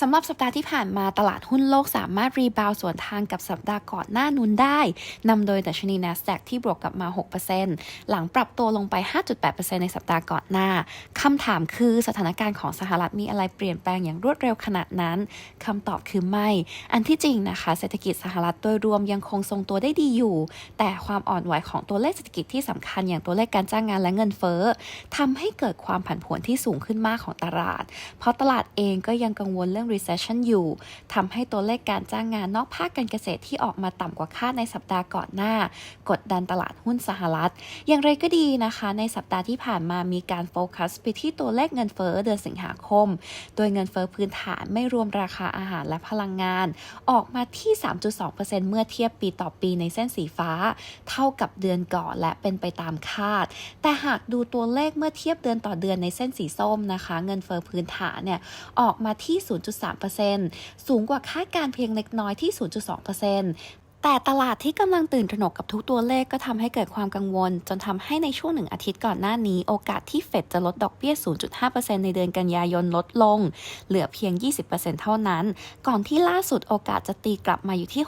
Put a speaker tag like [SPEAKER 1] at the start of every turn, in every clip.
[SPEAKER 1] สำหรับสัปดาห์ที่ผ่านมาตลาดหุ้นโลกสามารถรีบาวสวนทางกับสัปดาห์ก่อนหน้านู้นได้นำโดยดัชนี NASDAQ ที่บวกกลับมา 6%หลังปรับตัวลงไป 5.8%ในสัปดาห์ก่อนหน้าคำถามคือสถานการณ์ของสหรัฐมีอะไรเปลี่ยนแปลงอย่างรวดเร็วขนาดนั้นคำตอบคือไม่ อันที่จริงนะคะ เศรษฐกิจสหรัฐโดยรวมยังคงทรงตัวได้ดีอยู่ แต่ความอ่อนไหวของตัวเลขเศรษฐกิจที่สำคัญอย่างตัวเลขการจ้างงานและเงินเฟ้อทำให้เกิดความผันผวนที่สูงขึ้นมากของตลาด เพราะตลาดเองก็ยังกังวลเรื่อง recession อยู่ทำให้ตัวเลขการจ้างงานนอกภาคการเกษตรที่ออกมาต่ำกว่าคาดในสัปดาห์ก่อนหน้า กดดันตลาดหุ้นสหรัฐ อย่างไรก็ดีนะคะ ในสัปดาห์ที่ผ่านมามีการโฟกัสไปที่ตัวเลขเงินเฟ้อเดือนสิงหาคม โดยเงินเฟ้อพื้นฐานไม่รวมราคาอาหารและพลังงาน ออกมาที่ 3.2%เมื่อเทียบปีต่อปีในเส้นสีฟ้า เท่ากับเดือนก่อนและเป็นไปตามคาด แต่หากดูตัวเลขเมื่อเทียบเดือนต่อเดือนในเส้นสีส้มนะคะ เงินเฟ้อพื้นฐานเนี่ยออกมาที่0.3%สูงกว่าคาดการเพียงเล็กน้อยที่ 0.2% แต่ตลาดที่กำลังตื่นตระหนกกับทุกตัวเลขก็ทำให้เกิดความกังวล จนทำให้ในช่วงหนึ่งอาทิตย์ก่อนหน้านี้ โอกาสที่เฟดจะลดดอกเบี้ย 0.5%ในเดือนกันยายนลดลง เหลือเพียง 20%เท่านั้น ก่อนที่ล่าสุดโอกาสจะตีกลับมาอยู่ที่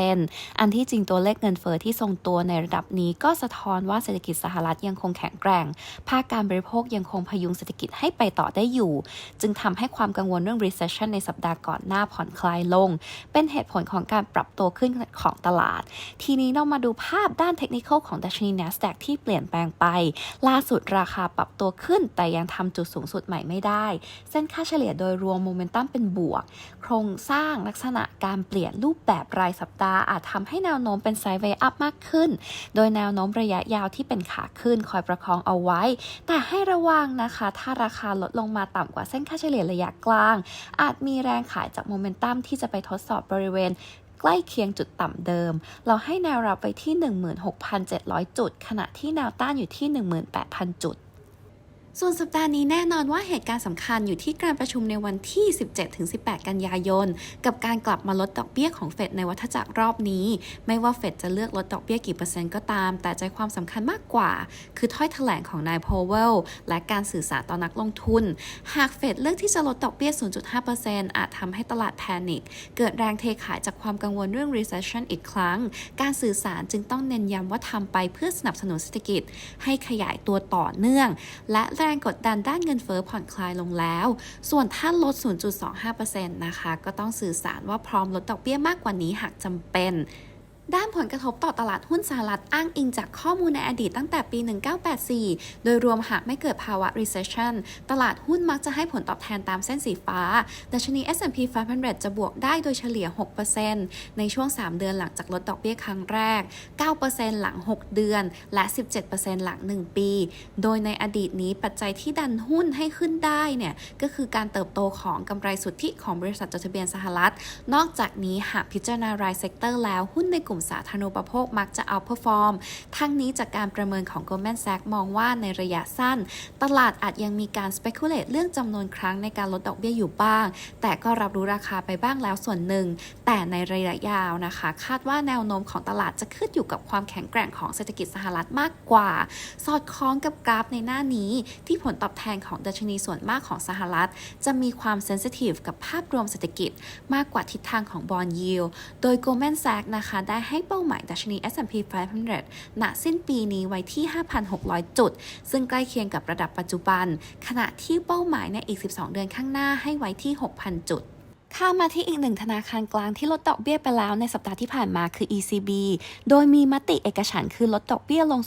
[SPEAKER 1] 60%อันที่จริงตัวเลขเงินเฟอ้อที่ทรงตัวในระดับนี้ก็สะท้อนว่าเศรษฐกิจสหรัฐยังคงแข็งแกร่ง ภาคการบริโภคยังคงพยุงเศรษฐกิจให้ไปต่อได้อยู่ จึงทำให้ความกังวลเรื่อง recession ในสัปดาห์ก่อนหน้าผ่อนคลายลง เป็นเหตุผลของการปรับตัวขึ้นของตลาด ทีนี้เรามาดูภาพด้านเทคนิคของดัชนี NASDAQ ที่เปลี่ยนแปลงไป ล่าสุดราคาปรับตัวขึ้น แต่ยังทำจุดสูงสุดใหม่ไม่ได้ เส้นค่าเฉลี่ยโดยรวมโมเมนตัมเป็นบวก โครงสร้างลักษณะการเปลี่ยนรูปแบบรายสัปดาห์อาจทำให้แนวโน้มเป็นไซด์เวย์อัพมากขึ้น โดยแนวโน้มระยะยาวที่เป็นขาขึ้นคอยประคองเอาไว้ แต่ให้ระวังนะคะ ถ้าราคาลดลงมาต่ำกว่าเส้นค่าเฉลี่ยระยะกลาง อาจมีแรงขายจากโมเมนตัมที่จะไปทดสอบบริเวณ ใกล้เคียงจุดต่ำเดิม เราให้แนวรับไปที่ 16,700 จุด ขณะที่แนวต้านอยู่ที่ 18,000 จุด ส่วนสัปดาห์นี้แน่นอนว่าเหตุการณ์สำคัญอยู่ที่การประชุมในวันที่ 17-18 กันยายน กับการกลับมาลดดอกเบี้ยของเฟดในวัฏจักรรอบนี้ ไม่ว่าเฟดจะเลือกลดดอกเบี้ยกี่เปอร์เซ็นต์ก็ตาม แต่ใจความสำคัญมากกว่า คือถ้อยแถลงของนายโพเวลและการสื่อสารต่อนักลงทุน หากเฟดเลือกที่จะลดดอกเบี้ย 0.5%อาจทำให้ตลาดแพนิคเกิดแรงเทขายจากความกังวลเรื่อง recession อีกครั้ง การสื่อสารจึงต้องเน้นย้ำว่าทำไปเพื่อสนับสนุนเศรษฐกิจ ให้ขยายตัวต่อเนื่อง และแรงกดดันด้านเงินเฟ้อผ่อนคลายลงแล้ว ส่วนถ้าลด 0.25%นะคะ ก็ต้องสื่อสารว่าพร้อมลดดอกเบี้ยมากกว่านี้หากจำเป็น ด้านผลกระทบต่อตลาดหุ้นสหรัฐอ้างอิงจากข้อมูลในอดีตตั้งแต่ปี 1984 โดยรวมหากไม่เกิดภาวะ recession ตลาดหุ้นมักจะให้ผลตอบแทนตามเส้นสีฟ้า ดัชนี S&P 500 จะบวกได้โดยเฉลี่ย 6%ในช่วง 3 เดือนหลังจากลดดอกเบี้ยครั้งแรก 9%หลัง 6 เดือน และ 17%หลัง 1 ปี โดยในอดีตนี้ปัจจัยที่ดันหุ้นให้ขึ้นได้เนี่ยก็คือการเติบโตของกำไรสุทธิของบริษัทจดทะเบียนสหรัฐ นอกจากนี้หากพิจารณารายเซกเตอร์แล้วหุ้นในกลุ่มสาธารณูปโภคมักจะเอาเพอร์ฟอร์ม ทั้งนี้จากการประเมินของ Goldman Sachs มองว่าในระยะสั้น ตลาดอาจยังมีการ speculate เรื่องจำนวนครั้งในการลดดอกเบี้ยอยู่บ้าง แต่ก็รับรู้ราคาไปบ้างแล้วส่วนหนึ่ง แต่ในระยะยาวนะคะ คาดว่าแนวโน้มของตลาดจะขึ้นอยู่กับความแข็งแกร่งของเศรษฐกิจสหรัฐมากกว่า สอดคล้องกับกราฟในหน้านี้ที่ผลตอบแทนของดัชนีส่วนมากของสหรัฐ จะมีความเซนซิทีฟกับภาพรวมเศรษฐกิจ มากกว่าทิศทางของบอลยิวโดย Goldman Sachs นะคะได้ให้เป้าหมายดัชนี S&P 500 ณ สิ้นปีนี้ไว้ที่ 5,600 จุด ซึ่งใกล้เคียงกับระดับปัจจุบัน ขณะที่เป้าหมายในอีก 12 เดือนข้างหน้าให้ไว้ที่ 6,000 จุด ข้ามาที่อีกหนึ่งธนาคารกลางที่ลดดอกเบี้ยไปแล้วในสัปดาห์ที่ผ่านมาคือ ECB โดยมีมติเอกฉันคือลดดอกเบี้ยลง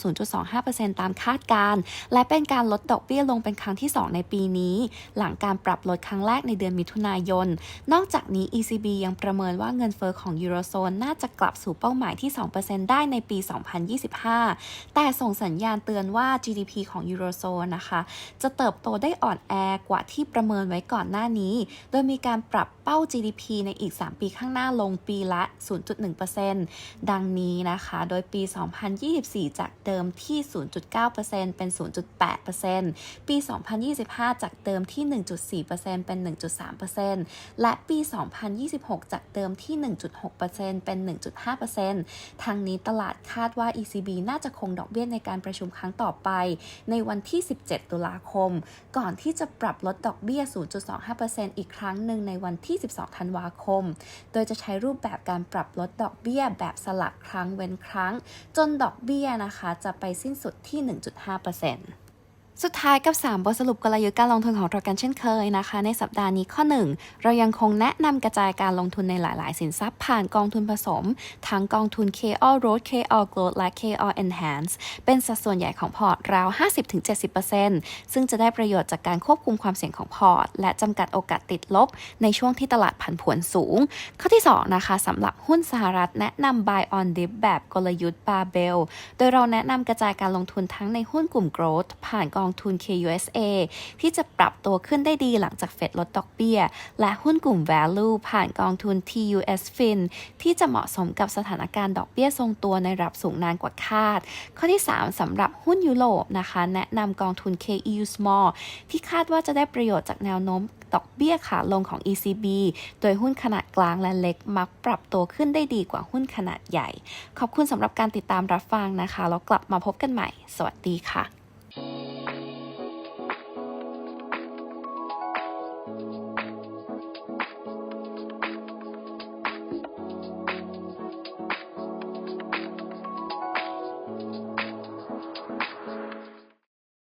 [SPEAKER 1] 0.25%ตามคาดการณ์และเป็นการลดดอกเบี้ยลงเป็นครั้งที่ 2 ในปีนี้ หลังการปรับลดครั้งแรกในเดือนมิถุนายน นอกจากนี้ ECB ยังประเมินว่าเงินเฟอ้อของยูโรโซนน่าจะกลับสู่เป้าหมายที่ 2%ได้ในปี 2025 แต่ส่งสัญญาณเตือนว่า GDP ของยูโรโซนนะคะ จะเติบโตได้อ่อนแอกว่าที่ประเมินไว้ก่อนหน้านี้ โดยมีการปรับเป้า GDP ในอีก 3 ปีข้างหน้าลงปีละ 0.1%ดังนี้นะคะ โดยปี 2024 จากเดิมที่ 0.9%เป็น 0.8%ปี 2025 จากเดิมที่ 1.4%เป็น 1.3%และปี 2026 จากเดิมที่ 1.6%เป็น 1.5%ทางนี้ตลาดคาดว่า ECB น่าจะคงดอกเบี้ยในการประชุมครั้งต่อไป ในวันที่ 17 ตุลาคม ก่อนที่จะปรับลดดอกเบี้ย 0.25%อีกครั้งหนึ่งในวันที่22ธันวาคม โดยจะใช้รูปแบบการปรับลดดอกเบี้ยแบบสลักครั้งเว้นครั้ง จนดอกเบี้ยนะคะ จะไปสิ้นสุดที่ 1.5% สุดท้ายกับ 3 บทสรุปกลยุทธ์การลงทุนของเรากันเช่นเคยนะคะ ในสัปดาห์นี้ข้อ 1 เรายังคงแนะนำกระจายการลงทุนในหลาย ๆ สินทรัพย์ผ่านกองทุนผสม ทั้งกองทุน KR Road KR Growth และ KR Enhance เป็นสัดส่วนใหญ่ของพอร์ตราว 50-70%ซึ่งจะได้ประโยชน์จากการควบคุมความเสี่ยงของพอร์ต และจำกัดโอกาสติดลบ ในช่วงที่ตลาดผันผวนสูง ข้อที่ 2 นะคะสำหรับหุ้นสหรัฐแนะนำ buy on dip แบบกลยุทธ์ barbell โดยเราแนะนำกระจายการลงทุนทั้งในหุ้นกลุ่ม growth ผ่านกององทุน KUSA ที่จะปรับตัวขึ้นได้ดีหลังจากเฟดลดดอกเบี้ย และหุ้นกลุ่ม value ผ่านกองทุน TUS Fin ที่จะเหมาะสมกับสถานการณ์ดอกเบี้ยทรงตัวในระดับสูงนานกว่าคาด ข้อที่ 3สำหรับหุ้นยุโรปนะคะ แนะนำกองทุน KEU Small ที่คาดว่าจะได้ประโยชน์จากแนวโน้มดอกเบี้ยขาลงของ ECB โดยหุ้นขนาดกลางและเล็กมักปรับตัวขึ้นได้ดีกว่าหุ้นขนาดใหญ่ ขอบคุณสำหรับการติดตามรับฟังนะคะ แล้วกลับมาพบกันใหม่ สวัสดีค่ะ